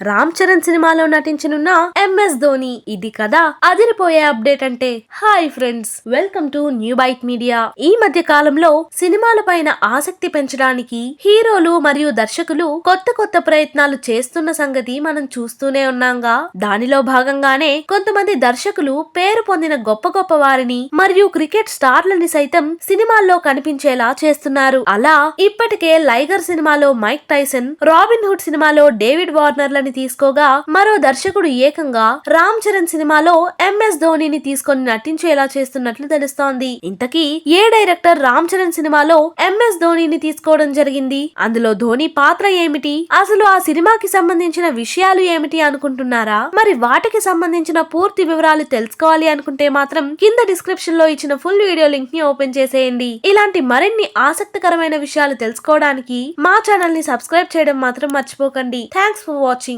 రామ్ చరణ్ సినిమాలో నటించనున్న ఎంఎస్ ధోని. ఇది కదా అదిరిపోయే అప్డేట్ అంటే. Hi friends welcome to new byte media. ఈ మధ్య కాలంలో సినిమాల పైన ఆసక్తి పెంచడానికి హీరోలు మరియు దర్శకులు కొత్త కొత్త ప్రయత్నాలు చేస్తున్న సంగతి మనం చూస్తూనే ఉన్నాంగా. దానిలో భాగంగానే కొంతమంది దర్శకులు పేరు పొందిన గొప్ప గొప్ప వారిని మరియు క్రికెట్ స్టార్లని సైతం సినిమాల్లో కనిపించేలా చేస్తున్నారు. అలా ఇప్పటికే లైగర్ సినిమాలో మైక్ టైసన్ రాబిన్ హుడ్ సినిమాలో డేవిడ్ చిత్రాన్ని తీసుకోగా మరో దర్శకుడు ఏకంగా రామ్ చరణ్ సినిమాలో ఎంఎస్ ధోనిని తీసుకొని నటించేలా చేస్తున్నట్లు తెలుస్తోంది. ఇంతకీ ఏ డైరెక్టర్ రామ్ చరణ్ సినిమాలో ఎంఎస్ ధోనిని తీసుకోవడం జరిగింది? అందులో ధోని పాత్ర ఏమిటి? అసలు ఆ సినిమాకి సంబంధించిన విషయాలు ఏమిటి అనుకుంటున్నారా? మరి వాటికి సంబంధించిన పూర్తి వివరాలు తెలుసుకోవాలి అనుకుంటే మాత్రం కింద డిస్క్రిప్షన్లో ఇచ్చిన ఫుల్ వీడియో లింక్ని ఓపెన్ చేసేయండి. ఇలాంటి మరిన్ని ఆసక్తికరమైన విషయాలు తెలుసుకోవడానికి మా ఛానల్ని సబ్స్క్రైబ్ చేయడం మాత్రం మర్చిపోకండి. Thanks for watching.